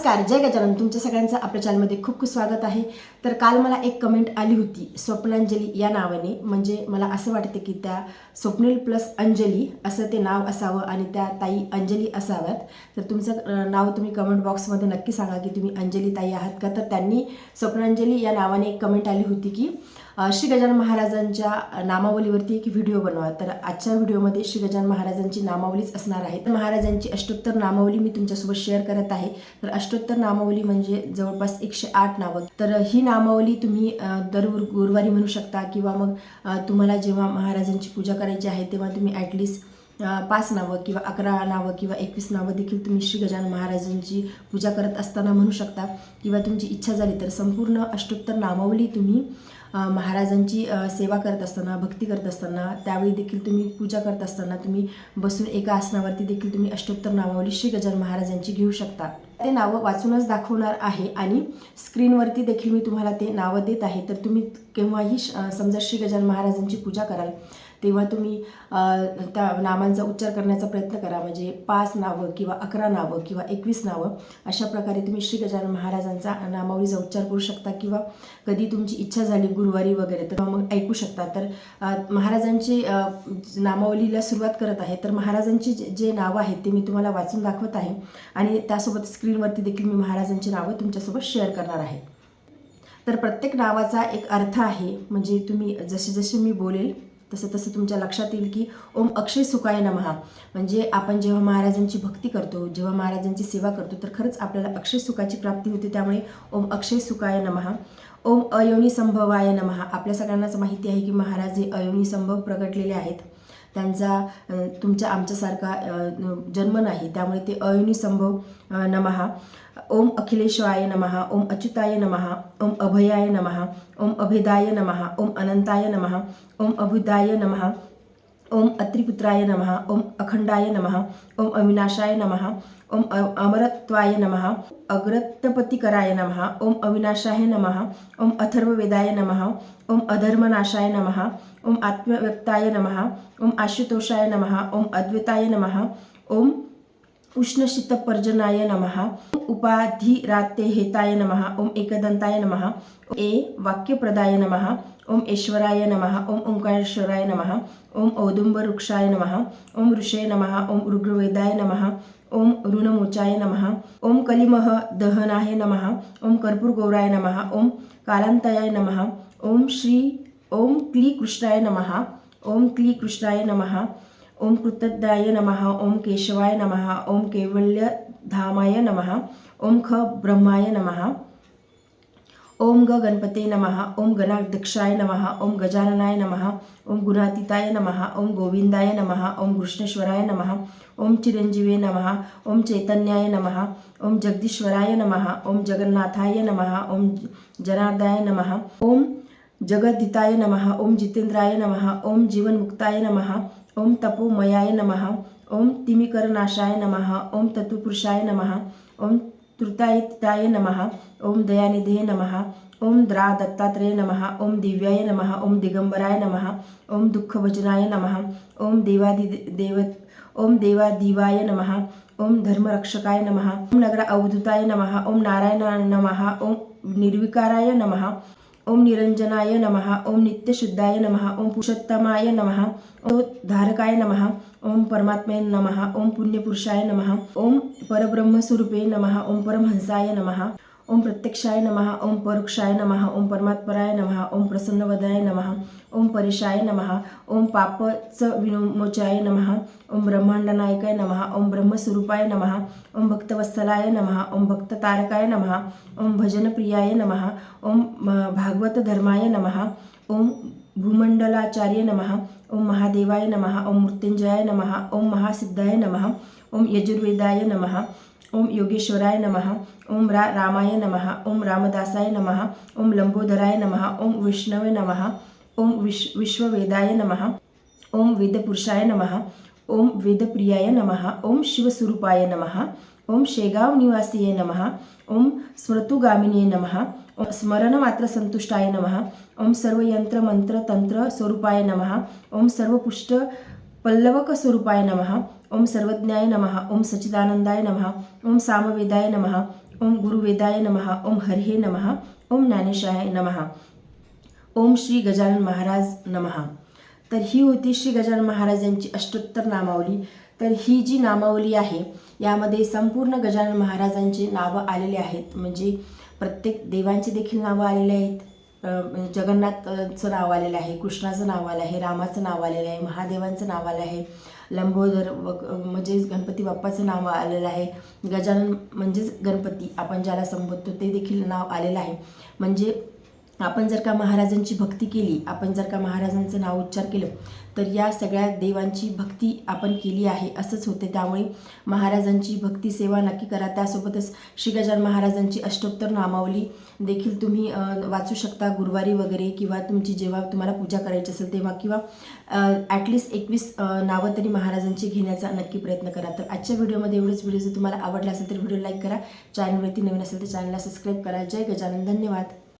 नमस्कार जय गजानन. तुमच्या सगळ्यांचं आपल्या चॅनलमध्ये खूप खूप स्वागत आहे. तर काल मला एक कमेंट आली होती स्वप्नांजली या नावाने. म्हणजे मला असं वाटते की त्या स्वप्नील प्लस अंजली असं ते नाव असावं आणि त्या ताई अंजली असाव्यात. तर तुमचं नाव तुम्ही कमेंट बॉक्समध्ये नक्की सांगा की तुम्ही अंजली ताई आहात का? तर त्यांनी स्वप्नांजली या नावाने एक कमेंट आली होती की श्री गजानन महाराजांच्या नामावलीवरती एक व्हिडिओ बनवा. तर आजच्या व्हिडिओमध्ये श्री गजानन महाराजांची नामावलीच असणार आहे. तर महाराजांची अष्टोत्तर नामावली मी तुमच्यासोबत शेअर करत आहे. तर अष्टोत्तर नामावली म्हणजे जवळपास एकशे आठ नावं. तर ही नामावली तुम्ही दर गुरुवारी म्हणू शकता किंवा मग तुम्हाला जेव्हा महाराजांची पूजा करायची आहे तेव्हा तुम्ही ॲटलिस्ट पाच नावं किंवा अकरा नावं किंवा एकवीस नावं देखील तुम्ही श्री गजानन महाराजांची पूजा करत असताना म्हणू शकता. किंवा तुमची इच्छा झाली तर संपूर्ण अष्टोत्तर नामावली तुम्ही महाराजांची सेवा करत असताना भक्ती करत असताना त्यावेळी देखील तुम्ही पूजा करत असताना तुम्ही बसून एका आसनावरती देखील तुम्ही अष्टोत्तर नामावली श्री गजानन महाराजांची घेऊ शकता. ते नावं वाचूनच दाखवणार आहे आणि स्क्रीनवरती देखील मी तुम्हाला ते नावं देत आहे. तर तुम्ही केव्हाही श- समजा श्री गजानन महाराजांची पूजा कराल तेव्हा तुम्ही त्या नामांचा उच्चार करण्याचा प्रयत्न करा. म्हणजे पाच नावं किंवा अकरा नावं किंवा एकवीस नावं अशा प्रकारे तुम्ही श्री गजानन महाराजांचा नामावलीचा उच्चार करू शकता किंवा कधी तुमची इच्छा झाली गुरुवारी वगैरे तर मग ऐकू शकता. तर महाराजांची नामावलीला सुरुवात करत आहे. तर महाराजांची जे जे नावं आहेत ते मी तुम्हाला वाचून दाखवत आहे. आणि त्यासोबत स्क्रीनवरती देखील मी महाराजांची नावं तुमच्यासोबत शेअर करणार आहे. तर प्रत्येक नावाचा एक अर्थ आहे. म्हणजे तुम्ही जसे जसे मी बोलेल तसं तसं तुमच्या लक्षात येईल की ओम अक्षय सुखाय नमहा म्हणजे आपण जेव्हा महाराजांची भक्ती करतो जेव्हा महाराजांची सेवा करतो तर खरंच आपल्याला अक्षय सुखाची प्राप्ती होते. त्यामुळे ओम अक्षय सुखाय नमहा ओम अयोनी संभवाय नमहा आपल्या सगळ्यांनाच माहिती आहे की महाराज हे अयोनी संभव प्रगटलेले आहेत. त्यांचा तुमच्या आमच्यासारखा जन्म नाही. त्यामुळे ते अयोनी संभव नमहा. ओम अखिलेश्वाय नमहा ओम अच्युताय नमहा ओम अभयाय नमहा ओम अभेदाय नमहा ओम अनंताय नमहा ओम अभुदाय नमहा ओम अत्रिपुत्राय नमः ओम अखंडाय नमः ओम अविनाशाय नमः ओम अ- अमरत्वाय नमः अग्रतपतिकराय नमः ओम अविनाशाय नमः ओम अथर्ववेदाय नमः ओम अधर्मनाशाय नमः ओम आत्मव्यक्ताय नमः ओम आशुतोषाय नमः ओम अद्वैताय नमः ओम उष्णशितपर्जनाय नमः उपाधिराते हेताय नमः ओम एकदंताय नमः ए वाक्यप्रदाय नमः ओम ऐश्वराय नमः ओम ओंकारेश्वराय नमः ओम औदुंबवृक्षाय नमः ओम ऋषे नमः ओम ऋग्रवेदाय नमः ओम ऋणमोचाय नमः ओम कलिमह दहनाय नमः ओम कर्पूरगौराय नमः ओम कालांतयाय नमः ओम श्री ओम क्ली कृष्णाय नमः ओम क्ली कृष्णाय नमः ओम कृतज्ञाय नमः ओम केशवाय नमः ओम कैवल्यधामाय नमः ओम ख ब्रह्माय नमः ओम ग गणपते नमः ओम गणाध्यक्षाय नमः ओम गजाननाय नमः ओम गुणातीताय नमः ओम गोविंदाय नमः ओम कृष्णेश्वराय नमः ओम चिरंजीवे नमः ओम चैतन्याय नमः ओम जगदीश्वराय नमः ओम जगन्नाथाय नमः ओम जनार्दाय नमः ओम जगद्दिताय नमः ओम जितेंद्राय नमः ओम जीवनमुक्ताय नमः ओम तपोमयाय नमः ओम तिमिकरनाशाय नमः ओम तत्वपुरुषाय नमः ओम तृतायिताय नमः ओम दयानिधे नमः ओम द्रा दत्तात्रेय नमः ओम दिव्याय नमः ओम दिगंबराय नमः ओम दुःखभजनाय नमः ओम देवादि देव ओम देवादिवाय नमः ओम धर्मरक्षकाय नमः ओम नगर अवधूताय नमः ओम नारायण नमः ओम निर्विकाराय नमः ओम निरंजनाय नमः ओम नित्यशुद्धाय नमः ओम पुरुषोत्तमाय नमः ओम धारकाय नमः ओम परमात्मे नमः ओम पुण्यपुरुषाय नमः ओम परब्रह्मस्वरूपे नमः ओम परमहंसाय नमः। ओम प्रत्यक्षाय नमः ओम परोक्षाय नमः ओम परमात्पराय नमः ओम प्रसन्नवदाय नमः ओम परिशाय नमः ओम पापच विमोचाय नमः ओम ब्रह्मांडनायकाय नमः ओम ब्रह्मस्वरूपाय नमः ओम भक्तवत्सलाय नमः ओम भक्ततारकाय नमः ओम भजनप्रियाय नमः ओम भागवतधर्माय नमः ओम भूमंडलाचार्य नमः ओम महादेवाय नमः ओम मृत्युंजयाय नमः ओम महासिद्धाय नमः ओम यजुर्वेदाय नमः ओम योगेश्वराय नमः ओम रा रामाय नमः ओम रामदासाय नमः ओम लंबोदराय नमः ओम विष्णवे नमः ओम विश् विश्ववेदाय नमः ओम वेदपुरुषाय नमः ओम वेदप्रियाय नमः ओम शिवस्वरूपाय नमः ओम शेगाव निवासीय नमः ओम स्मृतुगामिनीय नमः ओम स्मरणमात्र संतुष्टाय नमः ओम सर्व यंत्र मंत्र तंत्र स्वरूपाय नमः ओम सर्वपुष्ट पल्लवक स्वरूपाय नमः। ओम सर्वज्ञाय नमः। ओम सच्चिदानंदाय नमः। ओम सामवेदाय नमः। ओम गुरुवेदाय नमः। ओम हरिहे नमः। ओम ज्ञानेशाय नमः। ओम श्री गजानन महाराज नमः। तर ही होती श्री गजानन महाराज यांची अष्टोत्तर नामावली. तर ही जी नामावली आहे यामध्ये संपूर्ण गजानन महाराजांची नावं आलेली आहेत. म्हणजे प्रत्येक देवांची देखील नावं आलेली आहेत. म्हणजे जगन्नाथचं नाव आलेलं आहे कृष्णाचं नाव आलं आहे रामाचं नाव आलेलं आहे महादेवांचं नाव आलं आहे लंबोदर व म्हणजे गणपती बाप्पाचं नाव आलेलं आहे गजानन म्हणजेच गणपती आपण ज्याला संबोधतो ते देखील नाव आलेलं आहे. म्हणजे आपण जर का महाराजांची भक्ती केली आपण जर का महाराजांचं नाव उच्चार केलं तर या सगळ्या देवांची भक्ती आपण केली आहे असंच होते. त्यामुळे महाराजांची भक्ती सेवा नक्की करा. त्यासोबतच श्री गजान महाराजांची अष्टोत्तर नामावली देखील तुम्ही वाचू शकता गुरुवारी वगैरे किंवा तुमची जेव्हा तुम्हाला पूजा करायची असेल तेव्हा किंवा ॲटलिस्ट एकवीस नावं तरी महाराजांची घेण्याचा नक्की प्रयत्न करा. तर आजच्या व्हिडिओमध्ये एवढंच. व्हिडिओ जर तुम्हाला आवडला असेल तर व्हिडिओ लाईक करा. चॅनलवरती नवीन असेल तर चॅनलला सबस्क्राईब करा. जय गजानन. धन्यवाद.